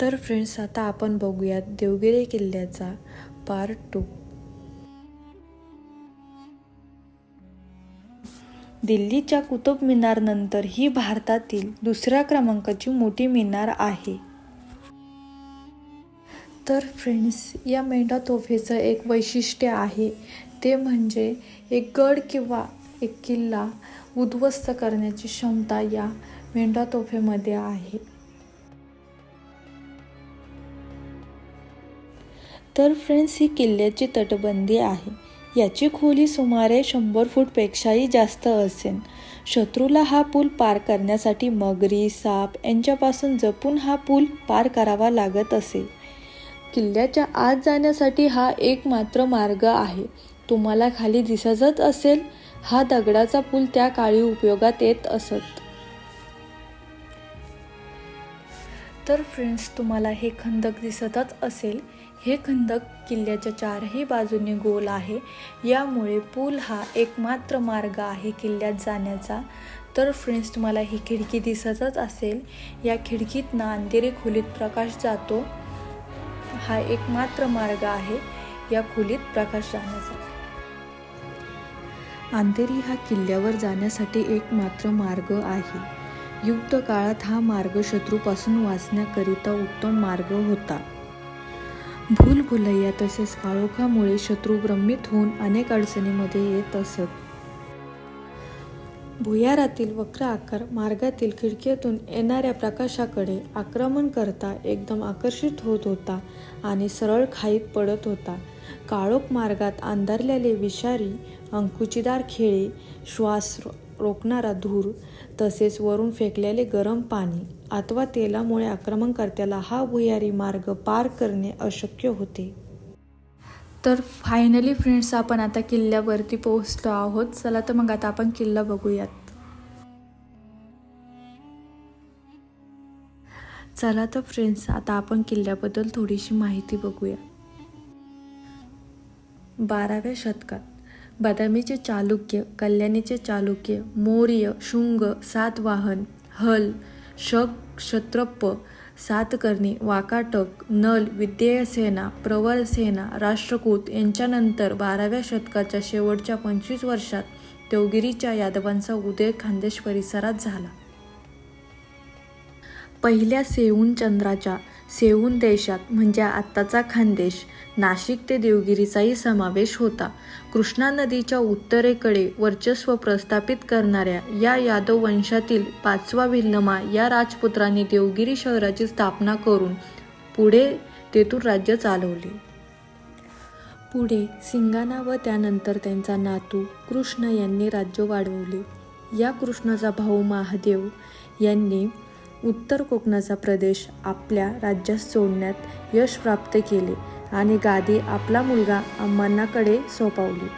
तर फ्रेंड्स आता आपण बघूयात देवगिरी किल्ल्याचा पार्ट टू दिल्लीच्या कुतुब मिनारनंतर ही भारतातील दुसऱ्या क्रमांकाची मोठी मिनार आहे. तर फ्रेंड्स या मेंढा तोफेचं एक वैशिष्ट्य आहे. ते म्हणजे एक गड किंवा एक किल्ला उद्ध्वस्त करण्याची क्षमता या मेंढा तोफेमध्ये आहे. तर फ्रेंड्स ही किल्ल्याची तटबंदी आहे. याची खोली सुमारे शंभर फूटपेक्षाही जास्त असेल. शत्रूला हा पूल पार करण्यासाठी मगरी साप यांच्यापासून जपून हा पूल पार करावा लागत असे. किल्ल्याच्या आत जाण्यासाठी हा एक मात्र मार्ग आहे. तुम्हाला खाली दिसतच असेल हा दगडाचा पूल त्या काळी उपयोगात येत असत. तर फ्रेंड्स तुम्हाला हे खंदक दिसतच असेल. हे खंदक किल्ल्याच्या चारही बाजूने गोल आहे. यामुळे पूल हा एकमात्र मार्ग आहे किल्ल्यात जाण्याचा. तर फ्रेंड्स तुम्हाला ही खिडकी दिसतच असेल. या खिडकीतनं अंधेरी खोलीत प्रकाश जातो. हा एकमात्र मार्ग आहे या खोलीत प्रकाश जाण्याचा. अंधेरी हा किल्ल्यावर जाण्यासाठी एक मात्र मार्ग आहे. युद्ध काळात हा मार्ग शत्रूपासून वाचण्याकरिता उत्तम मार्ग होता. भूलभुलैया तसेच काळोखामुळे शत्रू भ्रमित होऊन अनेक अडचणीमध्ये येत असत. भुयारातील वक्र आकार मार्गातील खिडकीतून येणाऱ्या प्रकाशाकडे आक्रमण करता एकदम आकर्षित होत होता आणि सरळ खाईत पडत होता. काळोख मार्गात अंधारलेले विषारी अंकुचीदार खेळे श्वास रोखणारा धूर तसेच वरून फेकलेले गरम पाणी अथवा तेलामुळे आक्रमणकर्त्याला हा भुयारी मार्ग पार करणे अशक्य होते. तर फायनली फ्रेंड्स आपण आता किल्ल्यावरती पोहोचलो आहोत. चला तर मग आता आपण किल्ला बघूयात. चला तर फ्रेंड्स आता आपण किल्ल्याबद्दल थोडीशी माहिती बघूया. बाराव्या शतकात बदामीचे चालुक्य कल्याणीचे चालुक्य मौर्य शुंग सातवाहन हल शक क्षत्रप सातकर्णी वाकाटक नल विद्येयसेना प्रवरसेना राष्ट्रकूत यांच्यानंतर बाराव्या शतकाच्या शेवटच्या पंचवीस वर्षात देवगिरीच्या यादवांचा उदय खानदेश परिसरात झाला. पहिल्या सेऊन चंद्राच्या सेऊन देशात म्हणजे आत्ताचा खानदेश नाशिक ते देवगिरीचाही समावेश होता. कृष्णा नदीच्या उत्तरेकडे वर्चस्व प्रस्थापित करणाऱ्या या यादव वंशातील पाचवा भिल्लमा या राजपुत्रांनी देवगिरी शहराची स्थापना करून पुढे तेथून राज्य चालवले. पुढे सिंगाणा व त्यानंतर त्यांचा नातू कृष्ण यांनी राज्य वाढवले. या कृष्णाचा भाऊ महादेव यांनी उत्तर कोकणाचा प्रदेश आपल्या राज्यात सोडण्यात यश प्राप्त केले आणि गादी आपला मुलगा अम्मांनाकडे सोपवली.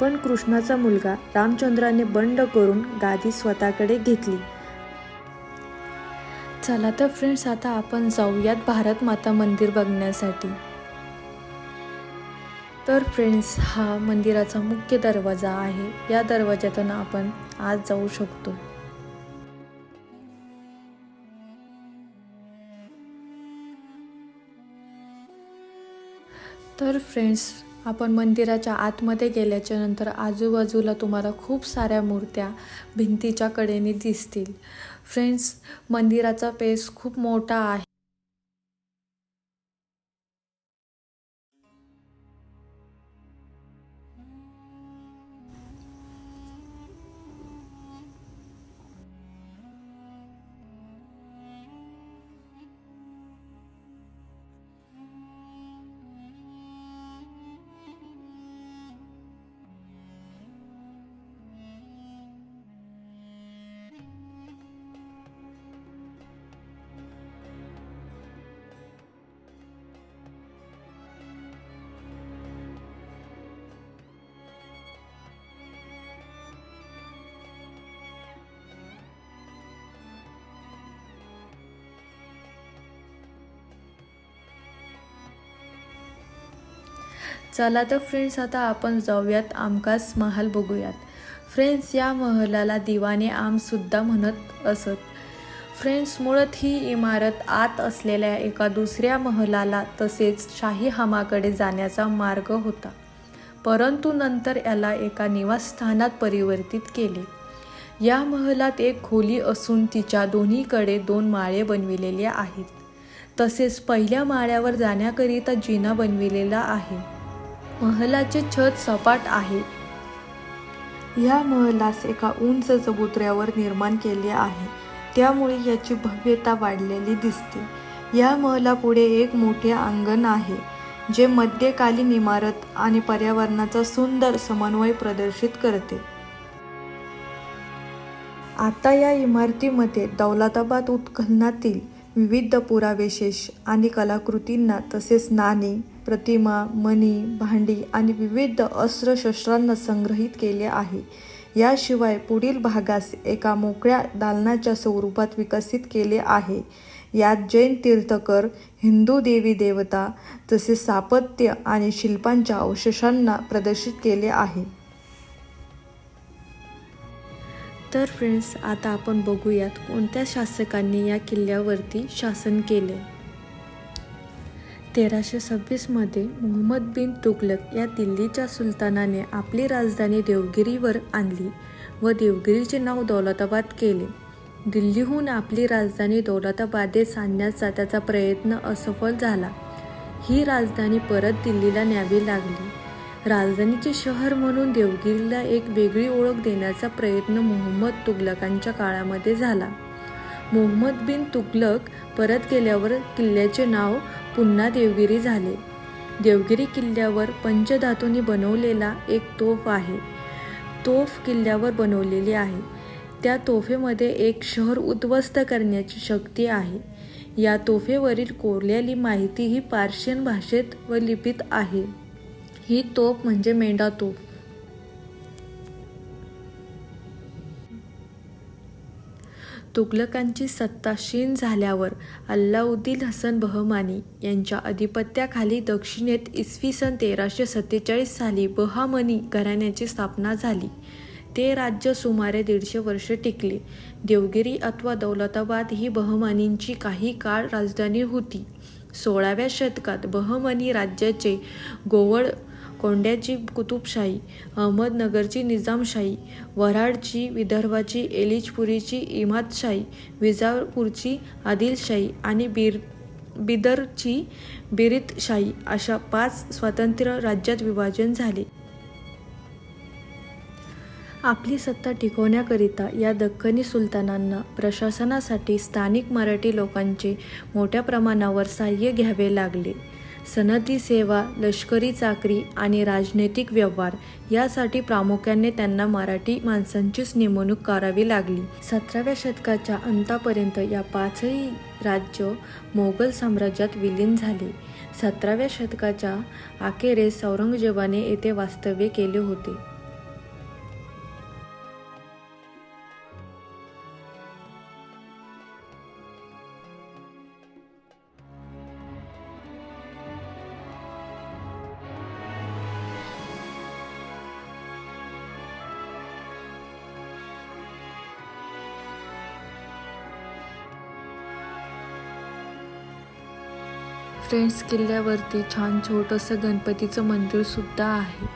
पण कृष्णाचा मुलगा रामचंद्राने बंड करून गादी स्वतःकडे घेतली. चला तर फ्रेंड्स आता आपण जाऊयात भारत माता मंदिर बघण्यासाठी. तर फ्रेंड्स हा मंदिराचा मुख्य दरवाजा आहे. या दरवाज्यातून आपण आज जाऊ शकतो. तर फ्रेंड्स आपण मंदिराच्या आतमध्ये गेल्याच्यानंतर आजूबाजूला तुम्हाला खूप साऱ्या मूर्त्या भिंतीच्या कडेने दिसतील. फ्रेंड्स मंदिराचा पेस खूप मोठा आहे. चला तर फ्रेंड्स आता आपण जाऊयात आमकास महाल बघूयात. फ्रेंड्स या महलाला दिवाने आमसुद्धा म्हणत असत. फ्रेंड्स मुळात ही इमारत आत असलेल्या एका दुसऱ्या महलाला तसेच शाही हमाकडे जाण्याचा मार्ग होता. परंतु नंतर याला एका निवासस्थानात परिवर्तित केले. या महलात एक खोली असून तिच्या दोन्हीकडे दोन माळे बनविलेले आहेत. तसेच पहिल्या माळ्यावर जाण्याकरिता जिना बनविलेला आहे. महलाचे छत सपाट आहे. या महलास एका उंच चबुतऱ्यावर निर्माण केले आहे. त्यामुळे याची भव्यता वाढलेली दिसते. या महलापुढे एक मोठे अंगण आहे जे मध्यकालीन इमारत आणि पर्यावरणाचा सुंदर समन्वय प्रदर्शित करते. आता या इमारतीमध्ये दौलताबाद उत्खननातील विविध पुरावेशेष आणि कलाकृतींना तसेच नाणी प्रतिमा मणी भांडी आणि विविध अस्त्रशस्त्रांना संग्रहित केले आहे. याशिवाय पुढील भागास एका मोकळ्या दालनाच्या स्वरूपात विकसित केले आहे. यात जैन तीर्थकर हिंदू देवी देवता तसेच स्थापत्य आणि शिल्पांच्या अवशेषांना प्रदर्शित केले आहे. तर फ्रेंड्स आता आपण बघूयात कोणत्या शासकांनी या किल्ल्यावरती शासन केले? तेराशे सव्वीसमध्ये मोहम्मद बिन तुगलक या दिल्लीच्या सुलतानाने आपली राजधानी देवगिरीवर आणली व देवगिरीचे नाव दौलताबाद केले. दिल्लीहून आपली राजधानी दौलताबादेस आणण्याचा त्याचा प्रयत्न असफल झाला. ही राजधानी परत दिल्लीला न्यावी लागली. राजधानीचे शहर म्हणून देवगिरीला एक वेगळी ओळख देण्याचा प्रयत्न मोहम्मद तुगलकांच्या काळामध्ये झाला. मोहम्मद बिन तुगलक परत गेल्यावर किल्ल्याचे नाव पुन्हा देवगिरी झाले. देवगिरी किल्ल्यावर पंचधातूंनी बनवलेला एक तोफ आहे. तोफ किल्ल्यावर बनवलेली आहे. त्या तोफेमध्ये एक शहर उद्ध्वस्त करण्याची शक्ती आहे. या तोफेवरील कोरलेली माहिती ही पार्शियन भाषेत व लिपीत आहे. ही तोफ म्हणजे मेंढा तोफ. तुगलकांची सत्ता क्षीण झाल्यावर अल्लाउद्दीन हसन बहमानी यांच्या अधिपत्याखाली दक्षिणेत इसवी सन तेराशे सत्तेचाळीस साली बहामनी घराण्याची स्थापना झाली. ते राज्य सुमारे दीडशे वर्ष टिकले. देवगिरी अथवा दौलताबाद ही बहमानींची काही काळ राजधानी होती. सोळाव्या शतकात बहमनी राज्याचे गोवळ कोंड्याची कुतुबशाही अहमदनगरची निजामशाही वऱ्हाडची विदर्भाची एलिचपुरीची इमादशाही विजापूरची आदिलशाही आणि बीर बिदरची बिरीतशाही अशा पाच स्वतंत्र राज्यात विभाजन झाले. आपली सत्ता टिकवण्याकरिता या दख्खनी सुलतानांना प्रशासनासाठी स्थानिक मराठी लोकांचे मोठ्या प्रमाणावर सहाय्य घ्यावे लागले. सनदी सेवा लष्करी चाकरी आणि राजनैतिक व्यवहार यासाठी प्रामुख्याने त्यांना मराठी माणसांचीच नेमणूक करावी लागली. सतराव्या शतकाच्या अंतापर्यंत या पाचही राज्य मोगल साम्राज्यात विलीन झाले. सतराव्या शतकाच्या अखेरीस औरंगजेबाने येथे वास्तव्य केले होते. फ्रेंड्स किल्ल्यावरती छान छोटंसं गणपतीचं मंदिर सुद्धा आहे.